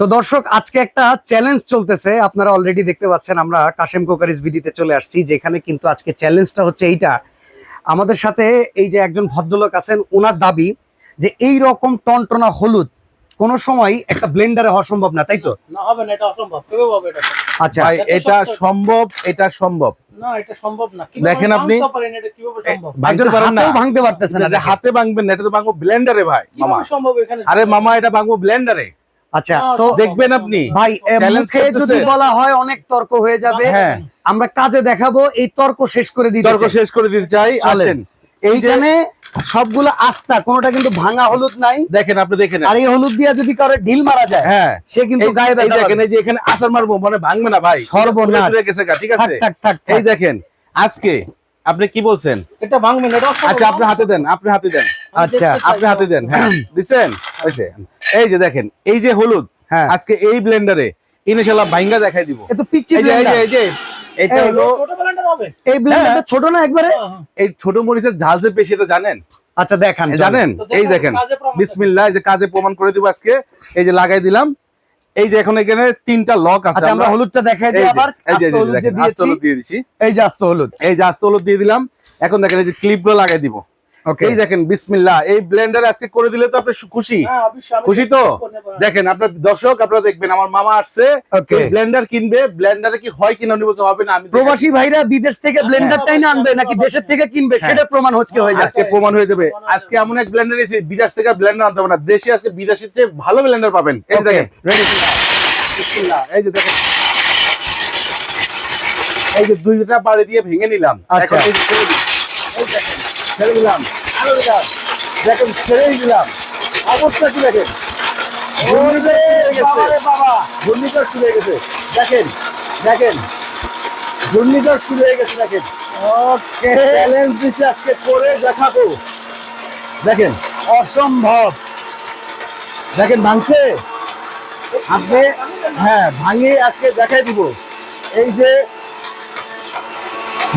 তো দর্শক আজকে একটা চ্যালেঞ্জ চলতেছে। আপনারা অলরেডি দেখতে পাচ্ছেন আমরা কাশেম কোকারিস ভিডিওতে চলে আসছি যেখানে কিন্তু আজকে চ্যালেঞ্জটা হচ্ছে এইটা। আমাদের সাথে এই যে একজন ভদ্রলোক আছেন ওনার দাবি যে এই রকম টনটনা হলুদ কোন সময় একটা ব্লেন্ডারে হওয়া সম্ভব না তাই তো? না হবে না এটা অসম্ভব। কীভাবে হবে এটা? আচ্ছা ভাই এটা সম্ভব এটা সম্ভব। না এটা সম্ভব না। দেখেন আপনি- ভাঙতে পারি না, এটা কীভাবে সম্ভব? ভাঙতে পারেন না। ভাঙতে পারতেছে না হাতে ভাঙবেন না এটা তো ভাঙবো ব্লেন্ডারে ভাই মামা। সম্ভব এখানে? আরে মামা এটা ভাঙবো ব্লেন্ডারে আচ্ছা তো দেখবেন আপনি। ভাই মুখে যদি বলা হয় অনেক তর্ক হয়ে যাবে। হ্যাঁ। আমরা কাজে দেখাবো এই তর্ক শেষ করে দিতে তর্ক শেষ করে দিতে চাই। আসেন। এইখানে সবগুলো আস্তা কোনোটা কিন্তু ভাঙা হলুদ নাই। দেখেন আপনি দেখেন। আর এই হলুদ দিয়া যদি কারও ঢিল মারা যায় হ্যাঁ। সে কিন্তু গায়ে এই ব্যথা দেখেন পাবে। এই যে এখানে আসার মারবো মানে ভাঙবে না ভাই। সর্বনাশ। পুরো গেছে গা, ঠিক আছে? থাক থাক এই দেখেন আজকে আপনি কি বলছেন? এটা ভাঙবে না আচ্ছা আপনি হাতে দেন আপনি হাতে দেন। আচ্ছা, আপনি হাতে দেন হ্যাঁ। দিছেন? হয়েছে। এই যে দেখেন এই যে হলুদ হ্যাঁ। আজকে এই ব্লেন্ডারে ইনশাআল্লাহ ভাঙ্গা দেখাই দিব। এ তো পিচ্ছি এই যে এই যে এটা হলো ছোট ব্লেন্ডার হবে। এই ব্লেন্ডারটা ছোট না একবারে? হ্যাঁ, হ্যাঁ। এই ছোট মরিচের ঝাল যে পেশি এটা জানেন? আচ্ছা দেখান জানেন? এই দেখেন, দেখেন কাজে প্রমাণ বিসমিল্লাহ এই যে কাজে প্রমাণ করে দিব আজকে। এই যে লাগাই দিলাম। এই যে এখন এখানে তিনটা লক আছে আচ্ছা আমরা হলুদটা দেখাই দিই আবার। এই যে, হলুদ যে দিয়েছি। দিয়ে দিছি। এই যে আস্ত হলুদ। এই যে আস্ত হলুদ দিয়ে দিলাম। এখন দেখেন এই যে ক্লিপগুলো লাগাই দিব। এই দেখেন বিসমিল্লাহ। এই ব্লেন্ডার আজকে করে দিলে তো আপনি খুশি? হ্যাঁ, খুশি তো? দেখেন আপনার দর্শক আপনারা দেখবেন আমার মামা আসছে ব্লেন্ডার কিনবে ব্লেন্ডারে কি হয় কিনা বলছে হবে না আমি প্রবাসী ভাইরা বিদেশ থেকে ব্লেন্ডারটাই না আনবে নাকি দেশের থেকে কিনবে? হ্যাঁ। সেটা প্রমাণ হচ্ছে হয়ে আজকে প্রমাণ হয়ে যাবে। আজকে এমন এক ব্লেন্ডার এসে বিদেশ থেকে ব্লেন্ডার আনতে হবে না। দেশে আজকে বিদেশের চেয়ে ভালো ব্লেন্ডার পাবেন। এই দেখেন ready? বিসমিল্লাহ, এই যে দেখেন এই যে দুইটা বাড়ি দিয়ে ভেঙে নিলাম। আচ্ছা। এই দেখেন, ছেড়ে দিলাম। দেখেন ছেড়েই দিলাম। অবস্থা কি দেখেন? ঘূর্ণিঝড় শুরু হয়ে গেছে। দেখেন দেখেন। ঘূর্ণিঝড় শুরু হয়ে গেছে দেখেন। ওকে। চ্যালেঞ্জ দিচ্ছে আজকে করে দেখাবো। দেখেন অসম্ভব। দেখেন ভাঙছে। আপনি হ্যাঁ ভাঙিয়ে আজকে দেখাই দিব। এই যে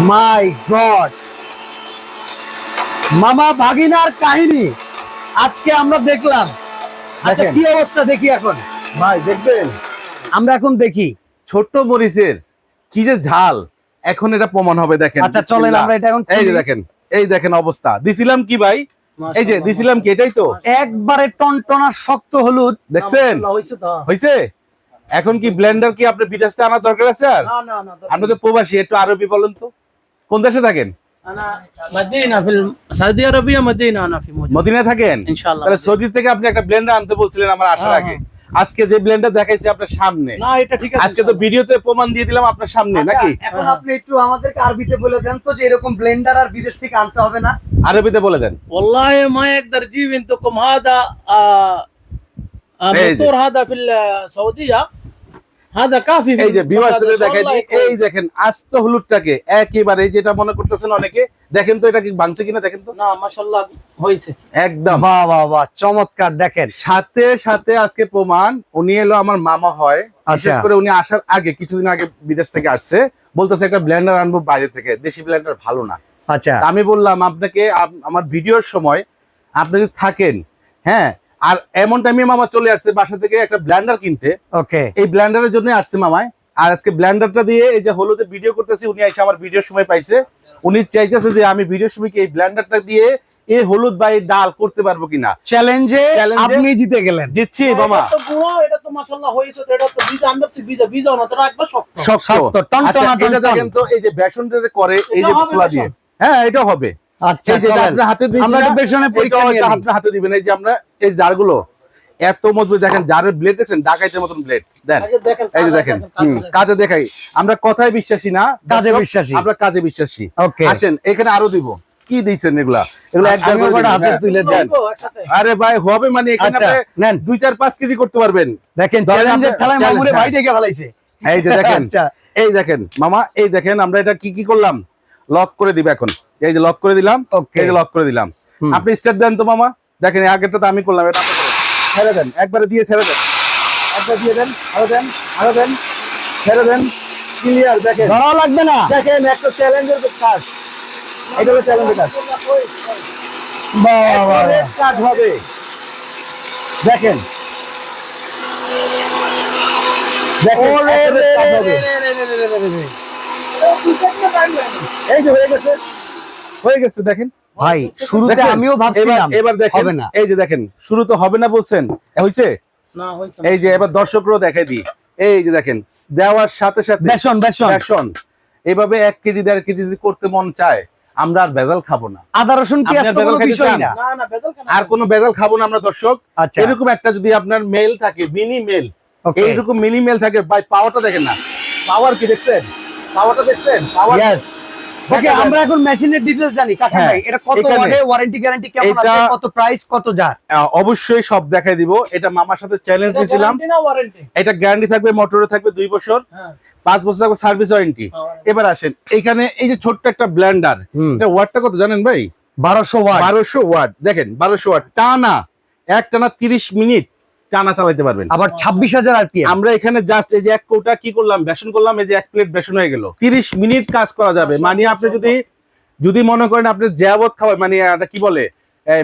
মাই গড মামা ভাগিনার কাহিনী। আজকে আমরা দেখলাম। আচ্ছা কি অবস্থা দেখি এখন? ভাই দেখবেন। আমরা এখন দেখি। ছোট্ট মরিচের কি যে ঝাল। এখন এটা প্রমাণ হবে দেখেন। আচ্ছা চলেন আমরা এটা এখন এই যে দেখেন এই দেখেন অবস্থা। দিছিলাম কি ভাই? এই যে দিছিলাম কি? এটাই তো। একবারে টনটনা শক্ত হলুদ। দেখছেন? হয়েছে এখন কি ব্লেন্ডার কি আপনি বিদেশ থেকে আনার দরকার আছে আর? না না না আপনি তো প্রবাসী একটু আরবি বলেন তো। কোন দেশে থাকেন? انا مدينه في السعوديه العربيه مدينه انا في موجود মদিনায় থাকেন ان شاء الله তাহলে সৌদি থেকে আপনি একটা ব্লেন্ডার আনতে বলছিলেন আমার আসার হ্যাঁ, আগে আজকে যে ব্লেন্ডার দেখাইছি আপনার সামনে না এটা ঠিক আছে আজকে তো ভিডিওতে প্রমাণ দিয়ে দিলাম আপনার সামনে নাকি আচ্ছা, এখন আপনি একটু আমাদেরকে আরবিতে বলে দেন তো যে এরকম ব্লেন্ডার আর বিদেশ থেকে আনতে হবে না আরবিতে বলে দেন والله ما يقدر يجيب انتكم هذا آه آه إيه موتور هذا في السعوديه هذا كافي في এই দেখেন আস্ত হলুদটাকে একেবারে যেটা মনে অনেকে দেখেন তো এটা চমৎকার দেখেন। সাথে সাথে আজকে প্রমাণ উনি এলো আমার মামা হয়। আচ্ছা। করে উনি আসার আগে কিছুদিন আগে বিদেশ থেকে আসছে। বলতেছে একটা ব্ল্যান্ডার আনব বাইরে থেকে দেশি ব্ল্যান্ডার ভালো না। আচ্ছা। আমি বললাম আপনাকে আমার ভিডিওর সময় আপনি যদি থাকেন হ্যাঁ আর এমন টাইমে মামা চলে আসছে বাসা থেকে একটা ব্ল্যান্ডার কিনতে। ওকে এই ব্লেন্ডারের জন্য আসছে মামায়। আর আজকে ব্লেন্ডারটা দিয়ে এই যে হলুদে ভিডিও করতেছি উনি এসে আমার ভিডিওর সময় পাইছে। উনি চাইতেছে যে আমি ভিডিও সময় কি এই ব্লেন্ডারটা দিয়ে এই হলুদ বা এই ডাল করতে পারব কিনা? চ্যালেঞ্জে আপনি জিতে গেলেন। জিতছি মামা। এটা তো তো মাশাআল্লাহ হয়েছে তো এটা তো বীজ বীজ বীজও না তোরা একবার শক্ত। শক্ত আচ্ছা, এটা। দেখেন তো এই যে বেসন যে করে এই যে মশলা দিয়ে। হ্যাঁ এটা হবে। আচ্ছা এই যে আপনার হাতে আমরা পেছনে পরীক্ষা নিয়ে আপনার হাতে দিবেন। এই যে আমরা এই জারগুলো এত মজবুত দেখেন জারের ব্লেড দেখছেন? ডাকাইতের মতন ব্লেড দেন দেখেন এই যে কাজে দেখেন দেখাই। আমরা কথায় বিশ্বাসী না কাজে বিশ্বাসী। আমরা কাজে বিশ্বাসী। আসেন এখানে আরও দিব। কি দিয়েছেন এগুলা? এগুলা এক আমি জার করে ওটা দিবেন, হাতে হ্যাঁ। তুলে দেন। আরে ভাই হবে মানে এখানে আচ্ছা দুই চার পাঁচ কেজি করতে পারবেন। দেখেন ভাই ডেকে ফেলাইছে। এই যে দেখেন আচ্ছা। এই দেখেন মামা এই দেখেন আমরা এটা কি কি করলাম? লক করে দিবে এখন। এই যে লক করে দিলাম ওকে এই যে লক করে দিলাম। আপনি স্টার্ট দেন তো মামা। দেখেন আগেরটা তো আমি করলাম এটা ছেড়ে দেন একবারে দিয়ে ছেড়ে দেন। একবার দিয়ে দেন আরও দেন আরও দেন ছেড়ে দেন। ক্লিয়ার দেখেন। ধরা লাগবে না। দেখেন একটা চ্যালেঞ্জের কাজ এটা হলো চ্যালেঞ্জের কাজ বাহ, বাহ, বাহ। একবারে কাজ হবে। দেখেন দেখেন। এই যে হয়ে গেছে। হয়ে গেছে দেখেন। ভাই শুরুতে আমিও ভাবছিলাম এবার দেখেন হবে না। এই যে দেখেন শুরু তো হবে না বলছেন হইছে? না হয়েছে এই যে এবার দর্শকরাও দেখাই দিই। এই যে দেখেন দেওয়ার সাথে সাথে বেসন বেসন। বেসন। এইভাবে এক কেজি দেড় কেজি যদি করতে মন চায় আমরা আর ভেজাল খাব না। আদা রসুন পেঁয়াজ তো কোনো বেজাল বিষয় না। আর কোনো ভেজাল খাব না আমরা দর্শক। আচ্ছা। এরকম একটা যদি আপনার মেল থাকে মিনি মেল এইরকম মিনি মেল থাকে ভাই পাওয়ারটা দেখেন না। পাওয়ার কি দেখছেন? পাওয়ারটা দেখছেন? পাওয়ার ইয়েস ওকে আমরা এখন মেশিনের ডিটেইলস জানি কাশিম হ্যাঁ, ভাই এটা কত ওয়াটে ওয়ারেন্টি গ্যারান্টি কেমন আছে কত প্রাইস কত যার? অবশ্যই সব দেখাই দিব। এটা মামার সাথে চ্যালেঞ্জ দিয়েছিলাম এটা গ্যারান্টি থাকবে মোটরে থাকবে দুই বছর। হ্যাঁ। পাঁচ বছর থাকবে সার্ভিস ওয়ারেন্টি এবার আসেন এখানে এই যে ছোট্ট একটা ব্লেন্ডার এটা ওয়াটটা কত জানেন ভাই? বারোশো ওয়াট বারোশো ওয়াট দেখেন বারোশো ওয়াট টানা এক টানা তিরিশ মিনিট। টানা চালাতে পারবেন। আবার ছাব্বিশ হাজার আরপিএম। আমরা এখানে জাস্ট এই যে এক কৌটা কি করলাম বেসন করলাম এই যে এক প্লেট বেসন হয়ে গেল। তিরিশ মিনিট কাজ করা যাবে। মানে আপনি যদি যদি মনে করেন আপনি জ্যাবত খাওয়াই মানে এটা কি বলে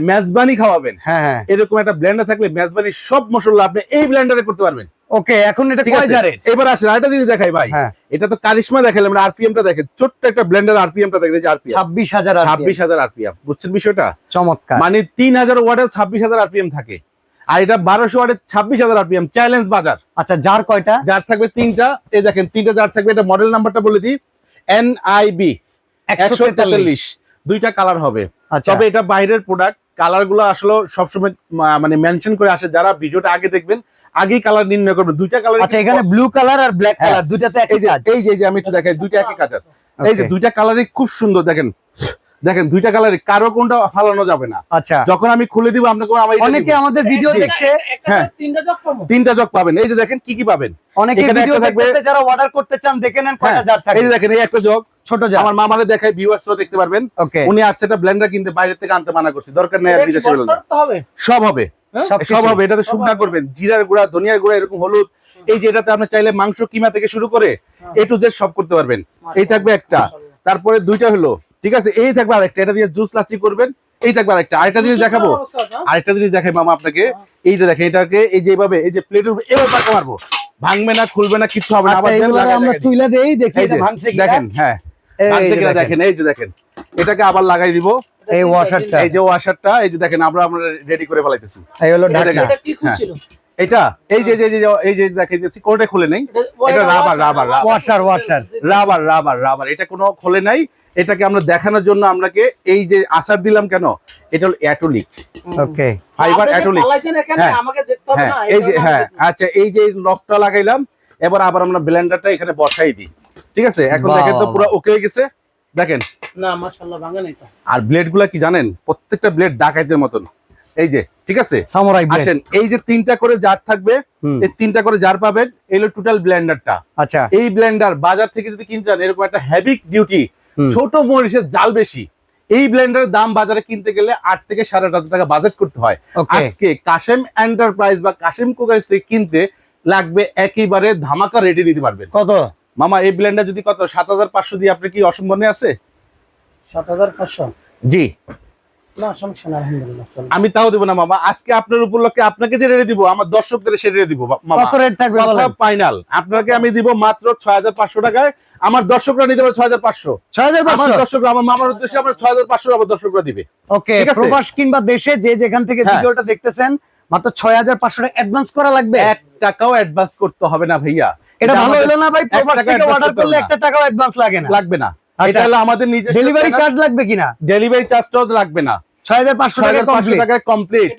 মেজবানি খাওয়াবেন। হ্যাঁ হ্যাঁ। এরকম একটা ব্লেন্ডার থাকলে মেজবানি সব মশলা আপনি এই ব্লেন্ডারে করতে পারবেন। ওকে এখন এটা ঠিক কয় আছে? জারের এবার আসেন আরেকটা জিনিস দেখাই ভাই। হ্যাঁ। এটা তো কারিশমা দেখালাম আমরা আরপিএম টা দেখেন। ছোট্ট একটা ব্লেন্ডার আরপিএম টা দেখেন আরপিএম। ছাব্বিশ হাজার ছাব্বিশ হাজার আরপিএম। বুঝছেন বিষয়টা? চমৎকার। মানে তিন হাজার ওয়ার্ডে ছাব্বিশ হাজার আরপিএম থাকে। আর এটা বারোশো ওয়ার্ডে ছাব্বিশ হাজার আরপিএম চ্যালেঞ্জ বাজার। আচ্ছা যার কয়টা? যার থাকবে তিনটা। এই দেখেন তিনটা যার থাকবে এটা মডেল নাম্বারটা বলে দিই। এন আই বি একশো তেতাল্লিশ। দুইটা কালার হবে। আচ্ছা। তবে এটা বাইরের প্রোডাক্ট কালারগুলো আসলে সবসময় মানে মেনশন করে আসে। যারা ভিডিওটা আগে দেখবেন আগেই কালার নির্ণয় করবে দুইটা কালার আচ্ছা এখানে ব্লু কালার আর ব্ল্যাক। কালার দুইটাতে এই একই যে এই যে এই যে আমি একটু দেখাই দুইটা একই কালার এই যে দুইটা কালারই খুব সুন্দর দেখেন। দেখেন দুইটা কালারই কারও কোনটা ফালানো যাবে না। আচ্ছা। যখন আমি খুলে দিব আপনাকে আমার অনেকে আমাদের ভিডিও দেখছে। হ্যাঁ। তিনটা জব পাবো। তিনটা জগ পাবেন। এই যে দেখেন কি কি পাবেন? অনেকে ভিডিও দেখতেছে যারা অর্ডার করতে চান দেখে নেন কয়টা হ্যাঁ, জার থাকে এই যে দেখেন এই একটা জগ। ছোট জার। আমার মামারে দেখাই ভিউয়ার্সরা দেখতে পারবেন। ওকে। উনি আর সেটা ব্লেন্ডার কিনতে বাইরে থেকে আনতে মানা করছি। দরকার নেই আর বিদেশে বটতল তো হবে। সব হবে। সব সব হবে। এটাতে শুকনা করবেন। জিরার গুঁড়া ধনিয়ার গুঁড়া এরকম হলুদ। এই যে এটাতে আপনি চাইলে মাংস কিমা থেকে শুরু করে এ টু জেড সব করতে পারবেন। এই থাকবে একটা। তারপরে দুইটা হলো ঠিক আছে? এই থাকবে আরেকটা এটা দিয়ে জুস লাচ্ছি করবেন। এই থাকবে আরেকটা আরেকটা জিনিস দেখাবো। আরেকটা জিনিস দেখাই মামা আপনাকে। এইটা দেখেন এটাকে এই যে এইভাবে এই যে প্লেটের উপর এবার পাকা মারবো। ভাঙবে না খুলবে না কিছু হবে না আচ্ছা আবার আমরা তুইলা দেই। দেখি এটা ভাঙছে কিনা। দেখেন হ্যাঁ। এই যে দেখেন। দেখেন এই যে দেখেন। এটাকে আবার লাগাই দিব। এই ওয়াশারটা এই যে ওয়াশারটা এই যে দেখেন আমরা আমরা রেডি করে ফেলাইতেছি। এই হলো এটা ঢাকনা। এটা কি খুলছিল এটা এই যে যে যে- এই যে দেখাই দিয়েছি কোনটা খুলে নেই। এটা rubber, rubber. Washer washer rubber rubber rubber এটা কোনো খোলে নাই। এটাকে আমরা দেখানোর জন্য আমরাকে এই যে আসার দিলাম কেন? এটা হলো অ্যাটোলিক। ওকে। ফাইবার অ্যাটোলিক। হ্যাঁ, আমাকে দেখতে হবে হ্যাঁ এই যে হ্যাঁ আচ্ছা এই যে লকটা লাগাইলাম এবার আবার আমরা ব্লেন্ডারটা এখানে বসাই দিই। ঠিক আছে? এখন দেখেন তো পুরো ওকে হয়ে গেছে। দেখেন। না মাশাআল্লাহ ভাঙে নাই তো। আর ব্লেডগুলা কি জানেন? প্রত্যেকটা ব্লেড ডাকাইতের মতন। এই যে ঠিক আছে? সামুরাই ব্লেড আসেন এই যে তিনটা করে জার থাকবে এই তিনটা করে জার পাবেন এই হলো টোটাল ব্লেন্ডারটা। আচ্ছা। এই ব্লেন্ডার বাজার থেকে যদি কিনতে চান এরকম একটা হ্যাভি ডিউটি। ছোট মরিচের জাল বেশি। এই ব্লেন্ডারের দাম বাজারে কিনতে গেলে আট থেকে সাড়ে আট হাজার টাকা বাজেট করতে হয়। আজকে কাশেম এন্টারপ্রাইজ বা কাশেম কোকারিজ থেকে কিনতে লাগবে একেবারে ধামাকা রেডি নিতে পারবেন। কত? মামা এই ব্লেন্ডার যদি কত? সাত হাজার পাঁচশো দিয়ে আপনি কি অসম্মানে আছে? সাত হাজার পাঁচশো? জি। না সমস্যা না আলহামদুলিল্লাহ চলো আমি তাও দেবো না মামা। আজকে আপনার উপলক্ষে আপনাকে যে রেডি দিব আমার দর্শকদের সে রেডি দিব মামা। রেট থাকবে ফাইনাল আপনাকে আমি দিব মাত্র ছয় হাজার পাঁচশো টাকায় আমার দর্শকরা নিতে পারে ছয় হাজার পাঁচশো। ছয় হাজার পাঁচশো? দর্শকরা আমার মামার উদ্দেশ্যে আমার ছয় হাজার পাঁচশো আমার দর্শকরা দিবে। ওকে প্রবাস কিংবা দেশে যে যেখান থেকে হ্যাঁ। ভিডিওটা দেখতেছেন মাত্র ছয় হাজার পাঁচশো টাকা অ্যাডভান্স করা লাগবে? এক টাকাও অ্যাডভান্স করতে হবে না ভাইয়া। এটা ভালো হলো না ভাই? প্রবাস থেকে অর্ডার করলে একটা টাকাও অ্যাডভান্স লাগে না। লাগবে না। আচ্ছা। এটা হলো আমাদের নিজের ডেলিভারি চার্জ লাগবে কিনা? ডেলিভারি চার্জটাও লাগবে না। টাকা কমপ্লিট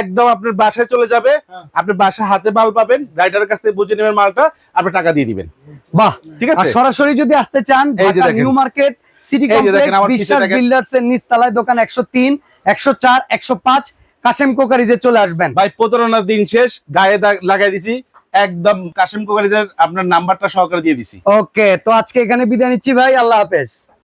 একদম আপনার বাসায় চলে যাবে। হ্যাঁ। আপনি বাসায় হাতে মাল পাবেন রাইডারের কাছ থেকে বুঝে নেবেন মালটা আপনি টাকা দিয়ে দিবেন। বাহ। ঠিক আছে? সরাসরি যদি আসতে চান এই যে ঢাকা দেখেন। নিউ মার্কেট সিটি এই যে দেখেন, কমপ্লেক্স বিশ্বাস বিল্ডার্স এর নিচতলায় দোকান একশো তিন একশো চার একশো পাঁচ কাশেম কোকারিজে চলে আসবেন। ভাই প্রতারণার দিন শেষ গায়ে দাগ- লাগাই দিছি। একদম কাশিম কোকারিজের আপনার নাম্বারটা সহকারে দিয়ে দিছি। ওকে তো আজকে এখানে বিদায় নিচ্ছি ভাই আল্লাহ হাফেজ।